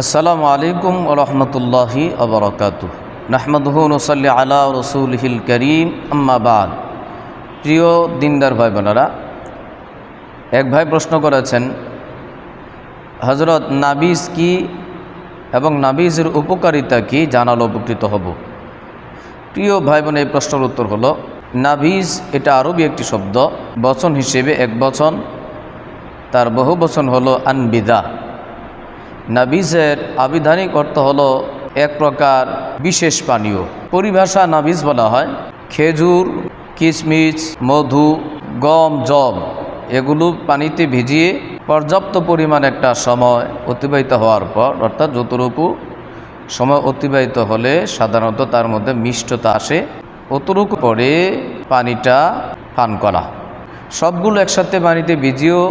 আসসালামু আলাইকুম রহমতুল্লাহি আবরকাত নাহমদহু নসল্লি আলা রসুলহিল করিম। আম্মাবাদ প্রিয় দিনদার ভাই বোনেরা এক ভাই প্রশ্ন করেছেন হজরত নাবিজ কি এবং নাবিজের উপকারিতা কি? জানালো, উপকৃত হব। প্রিয় ভাই বোন এই প্রশ্নের উত্তর হলো নাভিজ এটা আরবি একটি শব্দ। বচন হিসেবে এক বচন। তার বহু বচন হলো আনবিদা। নাবিজের আবিধানিক অর্থ হলো এক প্রকার বিশেষ পানীয়। পরিভাষা নাবিজ বলা হয়। খেজুর, কিশমিশ, মধু, গম, জব, এগুলো পানিতে ভিজিয়ে পর্যাপ্ত পরিমাণ একটা সময় অতিবাহিত হওয়ার পর, অর্থাৎ যতটুকু সময় অতিবাহিত হলে সাধারণত তার মধ্যে মিষ্টতা আসে, অতটুকু পরে পানিটা পান করা। সবগুলো একসাথে পানিতে ভিজিয়েও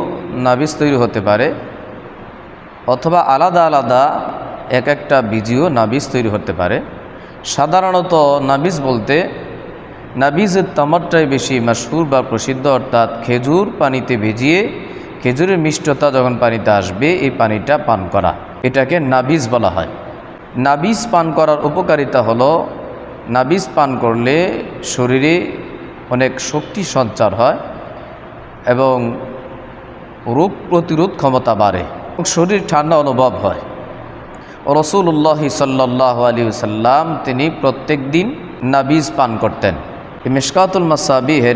নাবিজ তৈরি হতে পারে। অথবা আলাদা আলাদা এক একটা বীজিও নাবিজ তৈরি হতে পারে। সাধারণত নাবিজ বলতে নাবিজের তামারটাই বেশি মাসহুর বা প্রসিদ্ধ, অর্থাৎ খেজুর পানিতে ভিজিয়ে খেজুরের মিষ্টতা যখন পানিতে আসবে, এই পানিটা পান করা। এটাকে নাবিজ বলা হয়। নাবিজ পান করার উপকারিতা হলো নাবিজ পান করলে শরীরে অনেক শক্তি সঞ্চার হয় এবং রোগ প্রতিরোধ ক্ষমতা বাড়ে। শরীর ঠান্ডা অনুভব হয়। রসুল্লাহ সাল্লাহ আলী সাল্লাম তিনি প্রত্যেক দিন নাবিজ পান করতেন। মেশকাতুল মাসাবিহের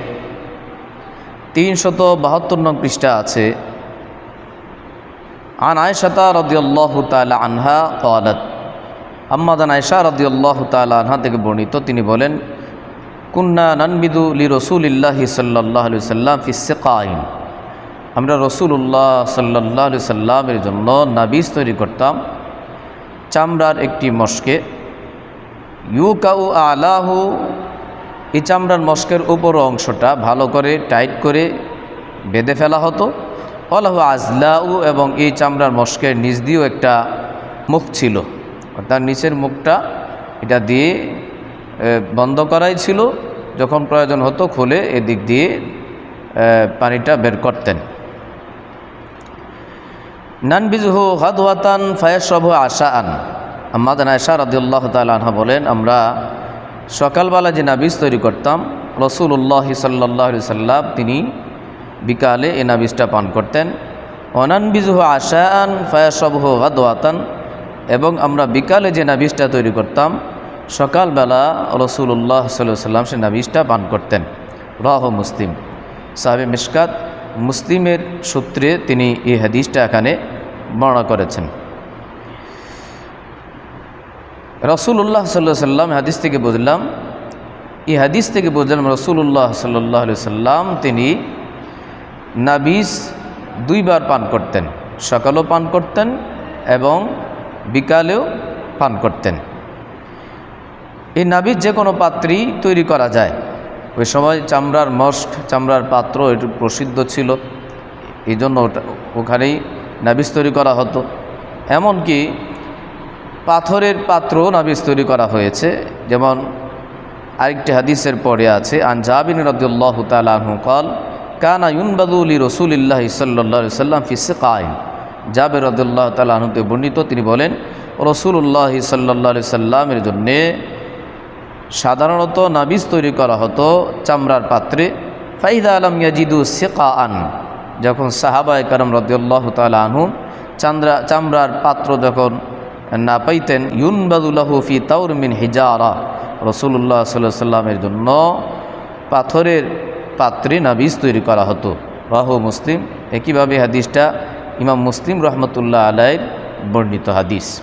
তিনশত বাহাত্তর নং পৃষ্ঠা আছে। আন আয়সাতা রদিয়াল্লাহ তালা আনহা কালাত আম্মাদান আয়সা রদিয়াল্লাহ তালা আনহা থেকে বর্ণিত, তিনি বলেন, কুন্না নানবিদু লি রসুলিল্লাহি সাল্লাহ সাল্লাম ফিসেকাইন আমরা রসুল্লাহ সাল্লাহ সাল্লামের জন্য নাবিজ তৈরি করতাম চামড়ার একটি মস্কে। ইউকাউ আলাহু, এই চামড়ার মস্কের উপর অংশটা ভালো করে টাইট করে বেঁধে ফেলা হতো। অলাহু আজলাউ, এবং এই চামড়ার মস্কের নিচ দিয়েও একটা মুখ ছিল। তার নিচের মুখটা এটা দিয়ে বন্ধ করাই ছিল। যখন প্রয়োজন হতো খুলে এদিক দিয়ে পানিটা বের করতেন। নানবিজহু হাদওয়াতান ফায়াসবু আশা আন আমাদের আয়সা রাদিউল্লাহ তালহা বলেন, আমরা সকালবেলা যে নাবিজ তৈরি করতাম রসুল্লাহ সাল্লাহ সাল্লাম, তিনি বিকালে এ নাবিজটা পান করতেন। অনান অনানবিজহু আশা আন ফায়াসবহু হাদওয়াতান এবং আমরা বিকালে যে নাবিজটা তৈরি করতাম, সকালবেলা রসুল্লাহ সাল্লাহ সাল্লাম সে নাবিজটা পান করতেন। রাহ মুসলিম। সাহেব মিসকাত মুসলিমের সূত্রে তিনি এই হাদিসটা এখানে বর্ণনা করেছেন। রসুল্লাহ সাল্লাহ সাল্লাম হাদিস থেকে বুঝলাম, এই হাদিস থেকে বুঝলাম রসুল্লাহ সাল্লাহ সাল্লাম তিনি নাবিস দুইবার পান করতেন। সকালেও পান করতেন এবং বিকালেও পান করতেন। এই নাবিজ যে কোনো পাত্রই তৈরি করা যায়। ওই সময় চামড়ার মস্ক, চামড়ার পাত্র এটু প্রসিদ্ধ ছিল। এই জন্য ওটা, ওখানেই নাবিজ তৈরি করা হতো। এমনকি পাথরের পাত্র নাবিজ তৈরি করা হয়েছে। যেমন আরেকটি হাদিসের পরে আছে, আন জাবিন রদুল্লাহ তালু কল, কানা ইউনবাদুলি রসুলিল্লাহ সাল্লা সাল্লাম ফিসে কায়ন জাবের রদুল্লাহ তালাহতে বর্ণিত, তিনি বলেন রসুল্লাহ সাল্লা সাল্লামের জন্যে সাধারণত নাবিজ তৈরি করা হতো চামড়ার পাত্রে। ফাইদা আলম ইয়াজিদু শেকা আন যখন সাহাবায় কারম রদুল্লাহ তাল আনহু চান্দ্রা চামড়ার পাত্র যখন না পাইতেন ইউনবাদুল্লাহ ফি তাউরমিন হিজারা। রসুল্লাহ সাল্লাহ সাল্লামের জন্য পাথরের পাত্রে নাবিজ তৈরি করা হতো। রাহ মুসলিম। একইভাবে হাদিসটা ইমাম মুসলিম রহমতুল্লাহ আলাইয়ের বর্ণিত হাদিস।